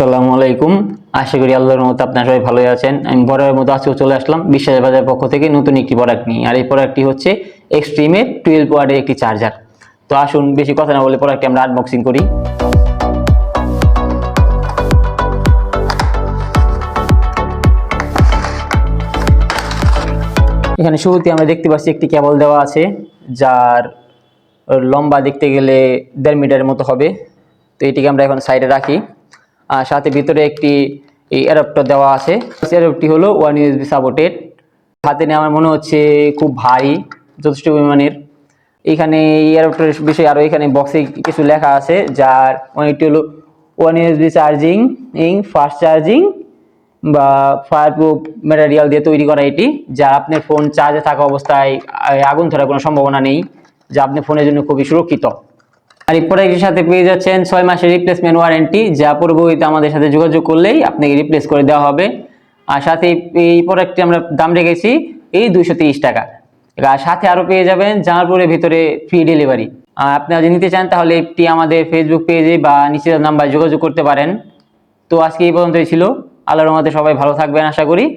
আসসালামু আলাইকুম। আশা করি আল্লাহর মতো আপনারা সবাই ভালোই আছেন। আমি বড়ের মতো আজকেও চলে আসলাম বিশ্বাস বাজারের পক্ষ থেকে নতুন একটি প্রোডাক্ট নিয়ে। আর এই প্রোডাক্টটি হচ্ছে এক্সট্রিমের টুয়েলভ ওয়ার্ডের একটি চার্জার তো আসুন, বেশি কথা না বলে প্রোডাক্টটি আমরা আনবক্সিং করি। এখানে শুরুতে আমরা দেখতে পাচ্ছি একটি কেবল দেওয়া আছে, যার লম্বা দেখতে গেলে দেড় মিটারের মতো হবে। তো এটিকে আমরা এখন সাইডে রাখি। সাথে ভিতরে একটি অ্যাডাপ্টার দেওয়া আছে। অ্যাডাপ্টটি হলো ওয়ান ইউএসবি সাপোর্টেড। হাতে নিয়ে আমার মনে হচ্ছে খুব ভারী, যথেষ্ট পরিমাণের। এখানে এই অ্যাডাপ্টারের বিষয়ে আরও এখানে বক্সে কিছু লেখা আছে, যার অনেকটি হলো ওয়ান ইউএসবি চার্জিং, ইং, ফাস্ট চার্জিং বা ফায়ার প্রুফ ম্যাটেরিয়াল দিয়ে তৈরি করা এটি, যা আপনার ফোন চার্জে থাকা অবস্থায় আগুন ধরার কোনো সম্ভাবনা নেই, যা আপনার ফোনের জন্য খুবই সুরক্ষিত। আর এই প্রোডাক্টের সাথে পেয়ে যাচ্ছেন ছয় মাসের রিপ্লেসমেন্ট ওয়ারেন্টি যা পূর্ববর্তীতে আমাদের সাথে যোগাযোগ করলেই আপনাকে রিপ্লেস করে দেওয়া হবে। আর সাথে এই- প্রোডাক্টটি আমরা দাম রেখেছি এই দুশো টাকা। আর সাথে আরও পেয়ে যাবেন জামালপুরের ভিতরে ফ্রি ডেলিভারি আর আপনারা যদি নিতে চান তাহলে একটি আমাদের ফেসবুক পেজে বা নিচের নাম্বার যোগাযোগ করতে পারেন। তো আজকে এই পর্যন্তই ছিল। আল্লাহর রহমতে সবাই ভালো থাকবেন, আশা করি।